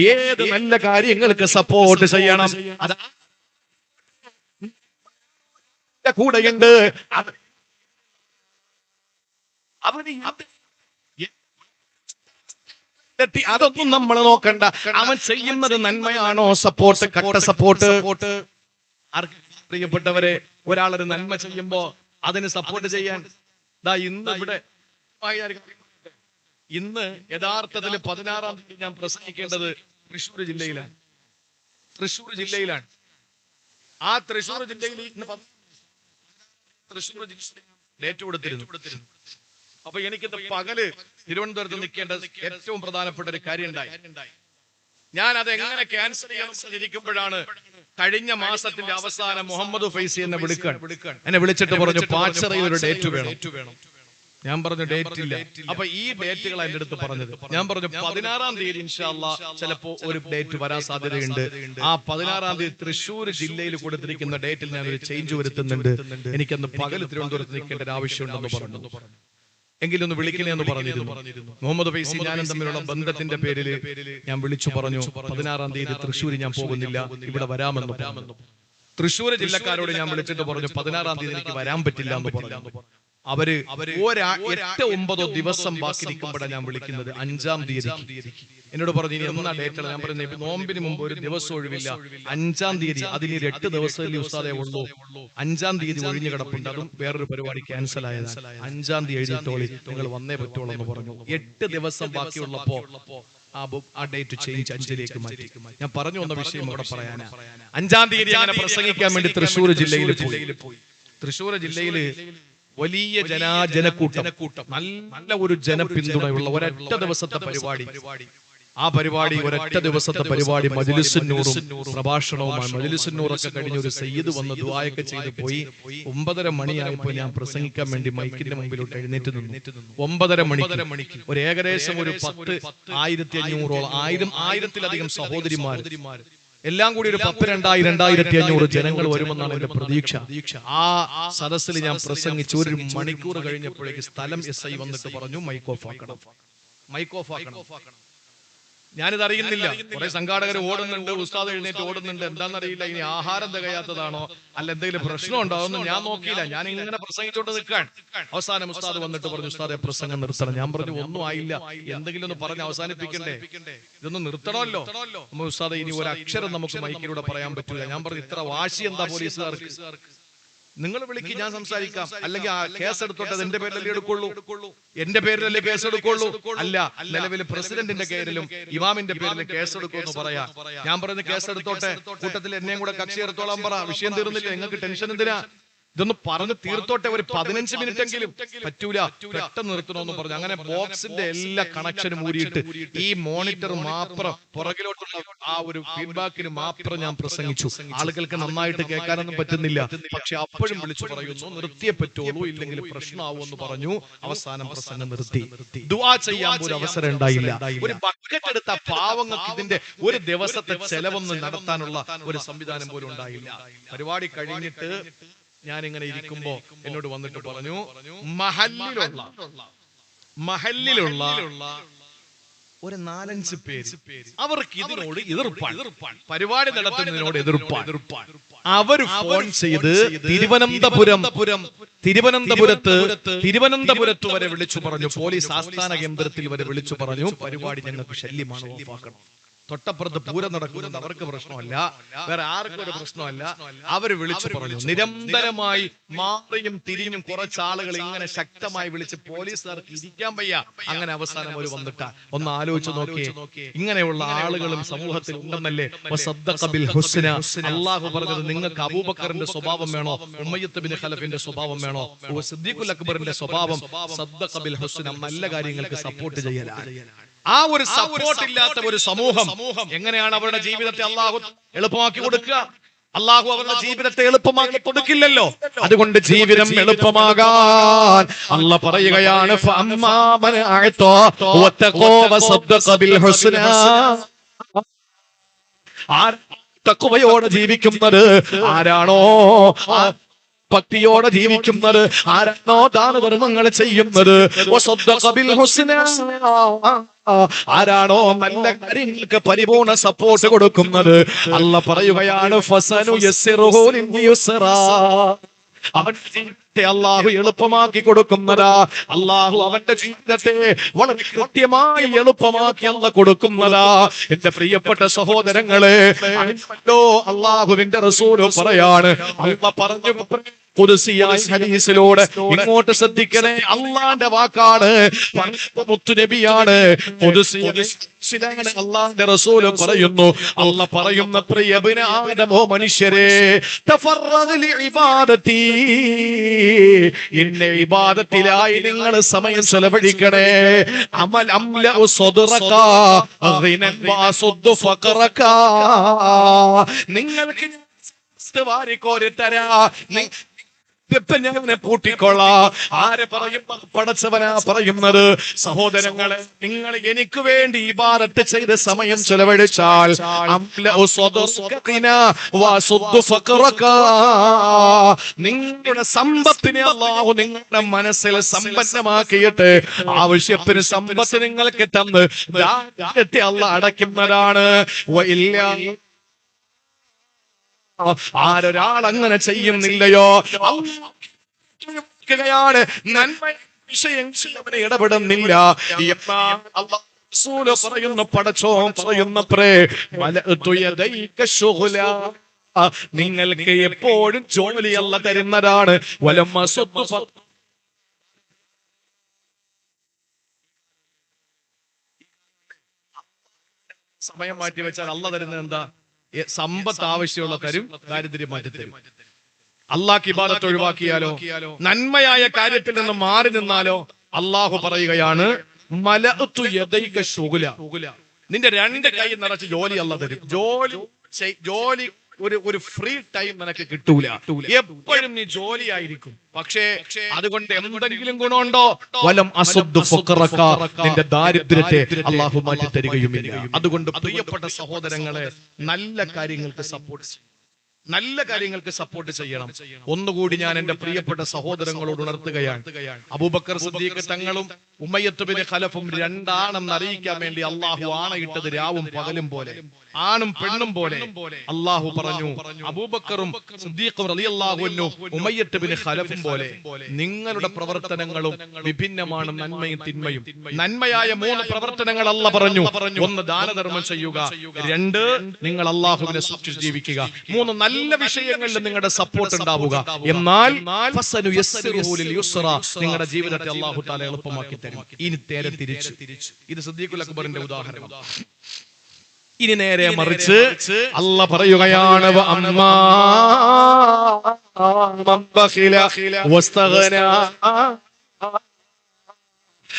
[SPEAKER 2] ഏത് നല്ല കാര്യങ്ങൾക്ക് സപ്പോർട്ട് ചെയ്യണം. അതാ. എന്റെ കൂടെയുണ്ട് അവന് അതൊന്നും നമ്മൾ നോക്കണ്ട. അവൻ ചെയ്യുന്നത് നന്മയാണോ? സപ്പോർട്ട് കട്ട സപ്പോർട്ട്. പ്രിയപ്പെട്ടവരെ ഒരാളൊരു നന്മ ചെയ്യുമ്പോ അതിന് സപ്പോർട്ട് ചെയ്യാൻ ദാ ഇന്ന് ഇവിടെ. ഇന്ന്. യഥാർത്ഥത്തിൽ പതിനാറാം തീയതി ഞാൻ പ്രസംഗിക്കേണ്ടത് തൃശ്ശൂർ ജില്ലയിലാണ്. തൃശ്ശൂർ ജില്ലയിലാണ്. ആ തൃശ്ശൂർ ജില്ലയിൽ ഇന്ന് തൃശ്ശൂർ ഡേറ്റ് കൊടുത്തിരുന്നു അപ്പൊ എനിക്ക് പകൽ തിരുവനന്തപുരത്ത് നിൽക്കേണ്ട ഏറ്റവും പ്രധാനപ്പെട്ട ഒരു കാര്യം ഉണ്ടായി ഞാൻ അത് എങ്ങനെ ക്യാൻസൽ ചെയ്യാൻ ഇരിക്കുമ്പോഴാണ് കഴിഞ്ഞ മാസത്തിന്റെ അവസാനം മുഹമ്മദ് ഫൈസി എന്നെ വിളിക്കാൻ. എന്നെ വിളിച്ചിട്ട് പറഞ്ഞു പാച്ചറയിൽ ഒരു ഡേറ്റ് വേണം. ഞാൻ പറഞ്ഞു ഡേറ്റ് ഇല്ല അപ്പൊ ഈ ഡേറ്റുകൾ എന്റെ അടുത്ത് പറഞ്ഞത്. ഞാൻ പറഞ്ഞു പതിനാറാം തീയതി ഇൻഷാല്ല ചിലപ്പോ ഒരു ഡേറ്റ് വരാൻ സാധ്യതയുണ്ട്. ആ പതിനാറാം തീയതി തൃശ്ശൂർ ജില്ലയിൽ കൊടുത്തിരിക്കുന്ന ഡേറ്റിൽ ഞാൻ ഒരു ചേഞ്ച് വരുത്തുന്നുണ്ട്. എനിക്കന്ന് പകൽ തിരുവനന്തപുരത്ത് നിൽക്കേണ്ട ഒരു ആവശ്യമുണ്ടെന്ന് പറഞ്ഞു. എങ്കിലൊന്ന് വിളിക്കണേ എന്ന് പറഞ്ഞിരുന്നു. മുഹമ്മദ് ഫൈസി ഞാനും തമ്മിലുള്ള ബന്ധത്തിന്റെ പേരിൽ ഞാൻ വിളിച്ചു പറഞ്ഞു പതിനാറാം തീയതി തൃശ്ശൂർ ഞാൻ പോകുന്നില്ല ഇവിടെ വരാമെന്ന് തൃശ്ശൂർ ജില്ലക്കാരോട് ഞാൻ വിളിച്ചിട്ട് പറഞ്ഞു പതിനാറാം തീയതി എനിക്ക് വരാൻ പറ്റില്ല എന്ന് പറഞ്ഞു അവർ എട്ട് ഒമ്പതോ ദിവസം ബാക്കി നിൽക്കുമ്പോഴാണ് ഞാൻ വിളിക്കുന്നത്. അഞ്ചാം തീയതി. എന്നോട് പറഞ്ഞു ഇനി എന്നാ ഡേറ്റ് ഞാൻ പറഞ്ഞു "ഇപ്പൊ നോമ്പിന് മുമ്പ് ഒരു ദിവസം ഒഴിവില്ല. അഞ്ചാം തീയതി അതിന് എട്ട് ദിവസമല്ലേ ഉസ്താദേ ഉള്ളൂ. അഞ്ചാം തീയതി ഒഴിഞ്ഞു കിടപ്പുണ്ട്. അതും വേറൊരു പരിപാടി ക്യാൻസൽ ആയത് അഞ്ചാം തീയതി എഴുതിട്ടോളി നിങ്ങൾ വന്നേ പറ്റുള്ളൂ എന്ന് പറഞ്ഞു. എട്ട് ദിവസം ബാക്കിയുള്ളപ്പോ ആ ആ ഡേറ്റ് ചേഞ്ച് അഞ്ചിലേക്ക് മാറ്റി. ഞാൻ പറഞ്ഞു വന്ന വിഷയം അവിടെ പറയാനാ. അഞ്ചാം തീയതി അങ്ങനെ പ്രസംഗിക്കാൻ വേണ്ടി തൃശ്ശൂർ ജില്ലയിൽ പോയി. തൃശ്ശൂർ ജില്ലയിൽ വലിയ ജനാജനക്കൂട്ടം നല്ല ഒരു ജനപിന്തുണയുള്ള ഒരൊറ്റ ദിവസത്തെ പരിപാടി. ആ പരിപാടി ഒരൊറ്റ ദിവസത്തെ പരിപാടി മജിലിസുന്നൂറും പ്രഭാഷണവുമാണ് മജിലിസുന്നൂറൊക്കെ കഴിഞ്ഞ് ഒരു സയ്യിദ് വന്ന് ദുആയൊക്കെ ചെയ്ത് പോയി ഒമ്പതര മണിയായപ്പോൾ ഞാൻ പ്രസംഗിക്കാൻ വേണ്ടി മൈക്കിന്റെ മുമ്പിലോട്ട് എഴുന്നേറ്റ് നിന്നു. ഒമ്പതര മണി മണിക്ക് ഒരു ഏകദേശം ഒരു പത്ത് ആയിരത്തി അഞ്ഞൂറോളം ആയിരം ആയിരത്തിലധികം സഹോദരിമാർ എല്ലാം കൂടി ഒരു പത്ത് രണ്ടായിരം രണ്ടായിരത്തി അഞ്ഞൂറ് ജനങ്ങൾ വരുമെന്നാണ് എന്റെ പ്രതീക്ഷ. ആ സദസ്സിൽ ഞാൻ പ്രസംഗിച്ചു ഒരു മണിക്കൂർ കഴിഞ്ഞപ്പോഴേക്ക് സ്ഥലം എസ് ഐ വന്നിട്ട് പറഞ്ഞു മൈക്ക് ഓഫ് ആക്കണം. മൈക്ക് ഓഫ് ആക്കണം. ഞാനിത് അറിയുന്നില്ല. കുറെ സംഘാടകർ ഓടുന്നുണ്ട് ഉസ്താദ് എഴുന്നേറ്റ് ഓടുന്നുണ്ട്. എന്താണെന്നറിയില്ല ഇനി ആഹാരം തികയാത്തതാണോ അല്ല എന്തെങ്കിലും പ്രശ്നം അതൊന്നും ഞാൻ നോക്കിയില്ല. ഞാൻ ഇങ്ങനെ പ്രസംഗിച്ചോണ്ട് നിൽക്കാൻ അവസാനം ഉസ്താദ് വന്നിട്ട് പറഞ്ഞു ഉസ്താദെ പ്രസംഗം നിർത്തണം. ഞാൻ പറഞ്ഞു ഒന്നും ആയില്ല. എന്തെങ്കിലും ഒന്ന് പറഞ്ഞ് അവസാനിപ്പിക്കണ്ടേ? ഇതൊന്നും നിർത്തണമല്ലോ. ഉസ്താദ് ഉസ്താദെ ഇനി ഒരു അക്ഷരം നമുക്ക് മൈക്കിലൂടെ പറയാൻ പറ്റില്ല ഞാൻ പറഞ്ഞു ഇത്ര വാശി എന്താ പോലീസുകാർക്ക്? നിങ്ങൾ വിളിക്ക് ഞാൻ സംസാരിക്കാം. അല്ലെങ്കിൽ ആ കേസ് എടുത്തോട്ടെ എന്റെ പേരിലല്ലേ എടുക്കുള്ളൂ? എന്റെ പേരിലല്ലേ കേസ് എടുക്കുള്ളൂ? അല്ല നിലവിൽ പ്രസിഡന്റിന്റെ പേരിലും ഇമാമിന്റെ പേരിലും കേസ് എടുക്കുമെന്ന് പറയാ. ഞാൻ പറയുന്ന കേസ് എടുത്തോട്ടെ? കൂട്ടത്തിൽ എന്നെയും കൂടെ കക്ഷി എടുത്തോളാം പറ. വിഷയം തീർന്നില്ല. നിങ്ങൾക്ക് ടെൻഷൻ എന്തിനാ? ഇതൊന്ന് പറഞ്ഞ് തീർത്തോട്ടെ ഒരു പതിനഞ്ച് മിനിറ്റ് എങ്കിലും പറ്റൂല. പെട്ടെന്ന് നിർത്തണമെന്ന് പറഞ്ഞു. അങ്ങനെ ബോക്സിന്റെ എല്ലാ കണക്ഷനും ഊരിയിട്ട് ഈ മോണിറ്റർ മാത്രം പുറകിലോട്ടുള്ള ആ ഒരു ഫീഡ്ബാക്കിന് മാത്രം ഞാൻ പ്രസംഗിച്ചു. ആളുകൾക്ക് നന്നായിട്ട് കേൾക്കാനൊന്നും പറ്റുന്നില്ല. പക്ഷെ അപ്പോഴും വിളിച്ചു പറയുന്നു നിർത്തിയേ പറ്റുള്ളൂ ഇല്ലെങ്കിൽ പ്രശ്നമാവും എന്ന് പറഞ്ഞു. അവസാനം പ്രസംഗം നിർത്തി. ദുവാ ചെയ്യാൻ ഒരു അവസരം ഉണ്ടായില്ല. ഒരു ബക്കറ്റ് എടുത്ത പാവങ്ങൾക്ക് ഇതിന്റെ ഒരു ദിവസത്തെ ചെലവൊന്നും നടത്താനുള്ള ഒരു സംവിധാനം പോലും ഉണ്ടായില്ല. പരിപാടി കഴിഞ്ഞിട്ട് ഞാൻ ഇങ്ങനെ ഇരിക്കുമ്പോ എന്നോട് വന്നിട്ട് പറഞ്ഞു മഹല്ലിലുള്ള മഹല്ലിലുള്ള ഒരു നാലഞ്ച് പേര് അവർക്ക് ഇതിനോട് എതിർപ്പാണ് പരിപാടി നടത്തുന്നതിനോട് എതിർപ്പാണ് അവർ ഫോൺ ചെയ്ത് തിരുവനന്തപുരം പുരം തിരുവനന്തപുരത്ത് തിരുവനന്തപുരത്ത് വരെ വിളിച്ചു പറഞ്ഞു പോലീസ് ആസ്ഥാന കേന്ദ്രത്തിൽ വരെ വിളിച്ചു പറഞ്ഞു. പരിപാടി ഞങ്ങൾക്ക് ശല്യമാണ് ഉറപ്പാക്കണം. തൊട്ടപ്പുറത്ത് പൂരം നടക്കുന്നത് അവർക്ക് പ്രശ്നമല്ല. വേറെ ആർക്കും ഒരു പ്രശ്നമല്ല. അവർ വിളിച്ചു പറഞ്ഞു. നിരന്തരമായി മാറിയും തിരിഞ്ഞും കുറച്ച് ആളുകൾ ഇങ്ങനെ ശക്തമായി വിളിച്ച് പോലീസുകാർക്ക് ഇരിക്കാൻ വയ്യ. അങ്ങനെ അവസാനം അവർ വന്നിട്ട ഒന്ന് ആലോചിച്ച് നോക്കിയേ ഇങ്ങനെയുള്ള ആളുകളും സമൂഹത്തിൽ ഉണ്ടെന്നല്ലേ. അള്ളാഹു പറഞ്ഞത് നിങ്ങൾക്ക് അബൂബക്കറിന്റെ സ്വഭാവം വേണോ? ഉമ്മയ്യത്ത് ബിൻ ഖലഫിന്റെ സ്വഭാവം വേണോ? സിദ്ദീഖുൽ അക്ബറിന്റെ സ്വഭാവം. സദ്ദഖ ബിൽ ഹുസ്ന നല്ല കാര്യങ്ങൾക്ക് സപ്പോർട്ട് ചെയ്യലാണ്. ആ ഒരു സപ്പോർട്ട് ഇല്ലാത്ത ഒരു സമൂഹം എങ്ങനെയാണ് അവരുടെ ജീവിതത്തെ അള്ളാഹു എളുപ്പമാക്കി കൊടുക്കുക? അള്ളാഹു അവരുടെ ജീവിതത്തെ എളുപ്പമാക്കി കൊടുക്കില്ലല്ലോ. അതുകൊണ്ട് ജീവിതം എളുപ്പമാകാൻ അല്ല പറയുകയാണ് തക്കുവയോടെ ജീവിക്കുന്നത് ആരാണോ? ഭക്തിയോടെ ജീവിക്കുന്നത് ആരാണോ ദാനധർമ്മങ്ങൾ ചെയ്യുന്നത്. വസദ്ദഖ ബിൽ ഹുസ്നാ. ആരാണോ നല്ല കാര്യങ്ങൾക്ക് പരിപൂർണ സപ്പോർട്ട് കൊടുക്കുന്നത്. അല്ല പറയുകയാണ് ഫസനു യസ്സിറുഹു അള്ളാഹു എളുപ്പമാക്കി കൊടുക്കുന്നതാ. അള്ളാഹു അവന്റെ ജീവിതത്തെ വളരെ കൃത്യമായി എളുപ്പമാക്കി അല്ല കൊടുക്കുന്നതാ. എന്റെ പ്രിയപ്പെട്ട സഹോദരങ്ങളെ അള്ളാഹുവിന്റെ റസൂൽ പറയാണ്. അല്ല പറഞ്ഞു കുതിസിയായ ഹദീസിലൂടെ ഇങ്ങോട്ട് ശ്രദ്ധിക്കണേ അള്ളാന്റെ വാക്കാണ്. മുത്തുനബിയാണ്. അള്ളാന്റെ റസൂൽ പറയുന്നു. അല്ല പറയുന്ന പ്രിയബിന് ആദമോ മനുഷ്യരെ. എന്നെ ഇബാദത്തിലായി നിങ്ങൾ സമയം ചെലവഴിക്കണേ. അമൽ ഫഖറക. നിങ്ങൾക്ക് വാരിക്കോരി തരാ. നി- ഇപ്പൊ ഞാൻ പൂട്ടിക്കൊള്ളാ. ആരെ പറയും പടച്ചവനാ പറയുന്നത്? സഹോദരങ്ങളെ നിങ്ങൾ എനിക്ക് വേണ്ടി ഇബാദത്ത് ചെയ്ത് സമയം ചെലവഴിച്ചാൽ നിങ്ങളുടെ സമ്പത്തിനെ അള്ളാഹു നിങ്ങളുടെ മനസ്സിൽ സമ്പന്നമാക്കിയിട്ട് ആവശ്യത്തിന് സമ്പത്ത് നിങ്ങൾക്ക് തന്ന്. അള്ള അടയ്ക്കുന്നതാണ്. വഇല്ലാ ആരൊരാൾ അങ്ങനെ ചെയ്യുന്നില്ലയോ? ാണ് നന്മ വിഷയം അവനെ ഇടപെടുന്നില്ല. അല്ലാഹു റസൂൽ പറയുന്ന പടച്ചോ പറയുന്ന പ്രേ നിങ്ങൾക്ക് എപ്പോഴും ജോലിയല്ല തരുന്നതാണ്. വലമ്മ സമയം മാറ്റി വെച്ചാൽ അല്ല തരുന്നത് എന്താ? സമ്പത്ത് ആവശ്യമുള്ള തരും ദാരിദ്ര്യം മാറ്റി തരും. അള്ളാഹ് ഇബാദത്ത് ഒഴിവാക്കിയാലോ? നന്മയായ കാര്യത്തിൽ നിന്ന് മാറി നിന്നാലോ? അള്ളാഹു പറയുകയാണ് നിന്റെ രണ്ട് കൈ നിറച്ച് ജോലി അല്ല തരും. ജോലി ജോലി ഒരു ഒരു ഫ്രീ ടൈം നിനക്ക് കിട്ടൂല. എപ്പോഴും നീ ജോലിയായിരിക്കും. പക്ഷേ അതുകൊണ്ട് എന്തെങ്കിലും ഗുണമുണ്ടോ? വലം. നിന്റെ ദാരിദ്ര്യത്തെ അള്ളാഹു മാറ്റി തരികയുമില്ല അതുകൊണ്ട് പ്രിയപ്പെട്ട സഹോദരങ്ങളെ നല്ല കാര്യങ്ങൾക്ക് സപ്പോർട്ട് നല്ല കാര്യങ്ങൾക്ക് സപ്പോർട്ട് ചെയ്യണം. ഒന്നുകൂടി ഞാൻ എന്റെ പ്രിയപ്പെട്ട സഹോദരങ്ങളോട് ഉണർത്തുകയാണ്. അബൂബക്കർ സിദ്ദീഖ് തങ്ങളും ഉമ്മയത്തുബിന് ഖലഫും രണ്ടാണെന്ന് അറിയിക്കാൻ വേണ്ടി അള്ളാഹു ആണയിട്ടത് രാവും പകലും പോലെ. ആണും പെണ്ണും പോലെ. അള്ളാഹു പറഞ്ഞു അബൂബക്കറും സിദ്ദീഖും റളിയല്ലാഹുവിനു ഉമ്മയ്യത്തുബിന് ഖലഫും പോലെ. നിങ്ങളുടെ പ്രവർത്തനങ്ങളും വിഭിന്നമാണ് നന്മയും തിന്മയും. നന്മയായ മൂന്ന് പ്രവർത്തനങ്ങൾ അല്ല പറഞ്ഞു. ഒന്ന് ദാനധർമ്മം ചെയ്യുക. രണ്ട് നിങ്ങൾ അള്ളാഹുവിനെ സൂക്ഷിച്ച് ജീവിക്കുക. മൂന്ന് നല്ല വിഷയങ്ങളിൽ നിങ്ങളുടെ സപ്പോർട്ട് ഉണ്ടാവുക. എന്നാൽ നിങ്ങളുടെ ജീവിതത്തെ അള്ളാഹു താല എളുപ്പമാക്കി തരും ഇനി നേരെ തിരിച്ചു ഇത് സിദ്ദീഖുൽ അക്ബറിന്റെ ഉദാഹരണം ഇനി നേരെ മറിച്ച് അല്ല പറയുകയാണ് വ അമ്മാ മൻ ബഖില വസ്തഗ്നാ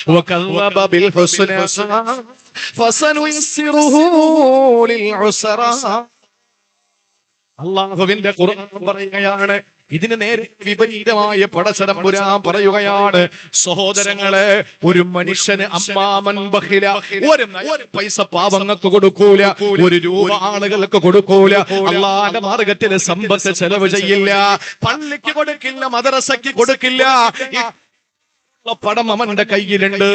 [SPEAKER 2] وكذب بالحسنى فسنيسره للعسرى അള്ളാഹുവിന്റെ ഖുർആൻ പറയുകയാണ് ഇതിന് നേരെ വിപരീതമായ പടസരമ്പുരാ പറയുകയാണ്. സഹോദരങ്ങളെ ഒരു മനുഷ്യന് അമ്മാമൻ ബഹില ഒരു പൈസ പാപങ്ങൾക്ക് കൊടുക്കൂല ഒരു രൂപ ആളുകൾക്ക് കൊടുക്കൂല അള്ളാഹ മാർഗത്തിൽ സമ്പത്ത് ചെലവ് ചെയ്യില്ല പള്ളിക്ക് കൊടുക്കില്ല മദ്രസയ്ക്ക് കൊടുക്കില്ല. പടം അവന്റെ കയ്യിലുണ്ട്.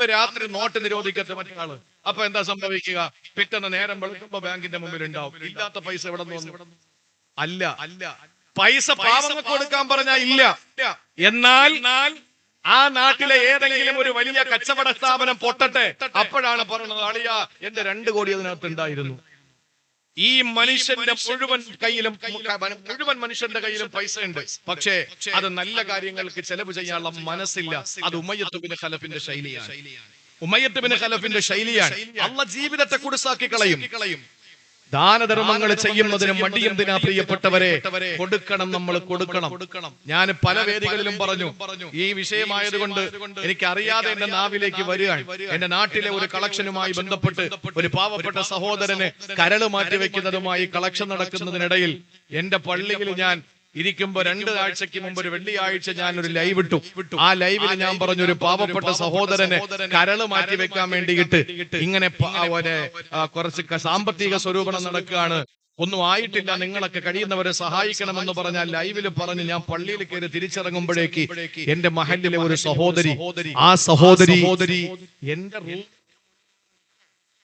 [SPEAKER 2] രാത്രി നോട്ട് നിരോധിക്കത്തെ മറ്റേ അപ്പൊ എന്താ സംഭവിക്കുക? പിറ്റേന്ന് നേരം വെളുക്കുമ്പോ ബാങ്കിന്റെ മുമ്പിൽ ഉണ്ടാവും ഇല്ലാത്ത പൈസ എവിടെ നിന്ന്? അല്ല അല്ല. പൈസ പാവങ്ങൾക്ക് കൊടുക്കാൻ പറഞ്ഞാൽ ഇല്ല. എന്നാൽ ആ നാട്ടിലെ ഏതെങ്കിലും ഒരു വലിയ കച്ചവട സ്ഥാപനം പൊട്ടട്ടെ. അപ്പോഴാണ് പറഞ്ഞത് അളിയ എന്റെ രണ്ട് കോടി അതിനകത്ത് ഉണ്ടായിരുന്നു. ഈ മനുഷ്യന്റെ മുഴുവൻ കയ്യിലും മുഴുവൻ മനുഷ്യന്റെ കയ്യിലും പൈസ ഉണ്ട്. പക്ഷേ അത് നല്ല കാര്യങ്ങൾക്ക് ചെലവ് ചെയ്യാനുള്ള മനസ്സില്ല. അത് ഉമ്മയ്യത്തുബിന് ഖലഫിന്റെ ശൈലിയാണ്. ഉമ്മയ്യത്തുബിന് ഖലഫിന്റെ ശൈലിയാണ്. അള്ള ജീവിതത്തെ കുടുസാക്കി കളയും. ദാനധർമ്മങ്ങൾ ചെയ്യുന്നതിന് ദിനാ പ്രിയപ്പെട്ടവരെ കൊടുക്കണം നമ്മൾ കൊടുക്കണം ഞാൻ പല വേദികളിലും പറഞ്ഞു ഈ വിഷയമായതുകൊണ്ട് എനിക്ക് അറിയാതെ എന്റെ നാവിലേക്ക് വരികയാണ്. എന്റെ നാട്ടിലെ ഒരു കളക്ഷനുമായി ബന്ധപ്പെട്ട് ഒരു പാവപ്പെട്ട സഹോദരന് കരൾ മാറ്റി വെക്കുന്നതുമായി കളക്ഷൻ നടക്കുന്നതിനിടയിൽ എന്റെ പള്ളിയിൽ ഞാൻ ഇരിക്കുമ്പോ രണ്ട് ആഴ്ചക്ക് മുമ്പ് ഒരു വെള്ളിയാഴ്ച ഞാൻ ഒരു ലൈവ് ഇട്ടു. ആ ലൈവിൽ ഞാൻ പറഞ്ഞു ഒരു പാവപ്പെട്ട സഹോദരനെ കരൾ മാറ്റി വെക്കാൻ വേണ്ടിയിട്ട് ഇങ്ങനെ കുറച്ച് സാമ്പത്തിക സ്വരൂപണം നടക്കുകയാണ്. ഒന്നും ആയിട്ടില്ല. നിങ്ങളൊക്കെ കഴിയുന്നവരെ സഹായിക്കണമെന്ന് പറഞ്ഞാൽ ലൈവിൽ പറഞ്ഞ് ഞാൻ പള്ളിയിൽ കയറി തിരിച്ചിറങ്ങുമ്പോഴേക്ക് എന്റെ മഹലിലെ ഒരു സഹോദരി ആ സഹോദരി എന്റെ റൂ-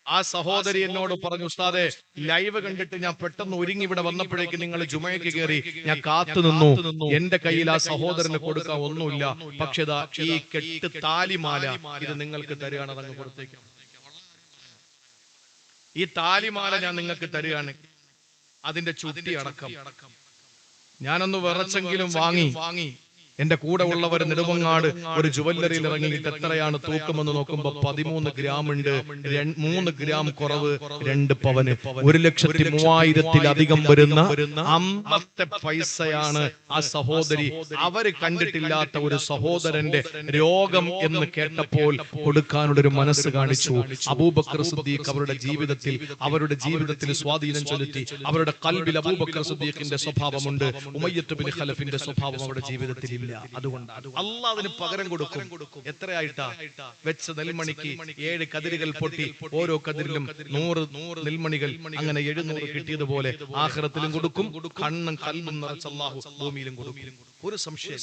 [SPEAKER 2] ആ സഹോദരി എന്നോട് പറഞ്ഞു ഉസ്താദെ ലൈവ് കണ്ടിട്ട് ഞാൻ പെട്ടെന്ന് ഒരുങ്ങി ഇവിടെ വന്നപ്പോഴേക്ക് നിങ്ങൾ ജുമയ്ക്ക് കയറി ഞാൻ കാത്തു നിന്നു. എന്റെ കയ്യിൽ ആ സഹോദരന് കൊടുക്കാൻ ഒന്നുമില്ല. പക്ഷെ ഈ കെട്ട് താലിമാല ഇത് നിങ്ങൾക്ക് തരികയാണ് അതങ്ങ് കൊടുത്തേക്ക് ഈ താലിമാല ഞാൻ നിങ്ങൾക്ക് തരികയാണ്. അതിന്റെ ചുറ്റി അടക്കം. ഞാനൊന്ന് വിറച്ചെങ്കിലും വാങ്ങി. വാങ്ങി. എന്റെ കൂടെ ഉള്ളവർ നെടുമങ്ങാട് ഒരു ജുവല്ലറിയിൽ ഇറങ്ങിയിട്ട് എത്രയാണ് തൂക്കമെന്ന് നോക്കുമ്പോ പതിമൂന്ന് ഗ്രാം ഉണ്ട്. മൂന്ന് ഗ്രാം കുറവ് രണ്ട് പവന്. ഒരു ലക്ഷത്തി മൂവായിരത്തിലധികം വരുന്ന അമ്പത്തെ പൈസയാണ് ആ സഹോദരി. അവർ കണ്ടിട്ടില്ലാത്ത ഒരു സഹോദരന്റെ രോഗം എന്ന് കേട്ടപ്പോൾ കൊടുക്കാനുള്ള ഒരു മനസ്സ് കാണിച്ചു. അബൂബക്കർ സുദ്ദീഖ് അവരുടെ ജീവിതത്തിൽ അവരുടെ ജീവിതത്തിൽ സ്വാധീനം ചെലുത്തി അവരുടെ കൽബിൽ അബൂബക്കർ സുദ്ദീഖിന്റെ സ്വഭാവമുണ്ട്. ഉമയ്യത്തുബിൻ ഖലഫിന്റെ സ്വഭാവം അവരുടെ ജീവിതത്തിൽ ഇല്ല. അതുകൊണ്ട് അല്ല അതിന് പകരം കൊടുക്കും. എത്രയായിട്ടാ? വെച്ച നെൽമണിക്ക് ഏഴ് കതിരുകൾ പൊട്ടി ഓരോ കതിരിലും നൂറ് നൂറ് നെൽമണികൾ അങ്ങനെ എഴുന്നൂറ് കിട്ടിയതുപോലെ ആഹ്റത്തിലും കൊടുക്കും കണ്ണും കല്ലും നിറച്ചല്ലാഹു ഭൂമിയിലും കൊടുക്കും. ഒരു സംശയം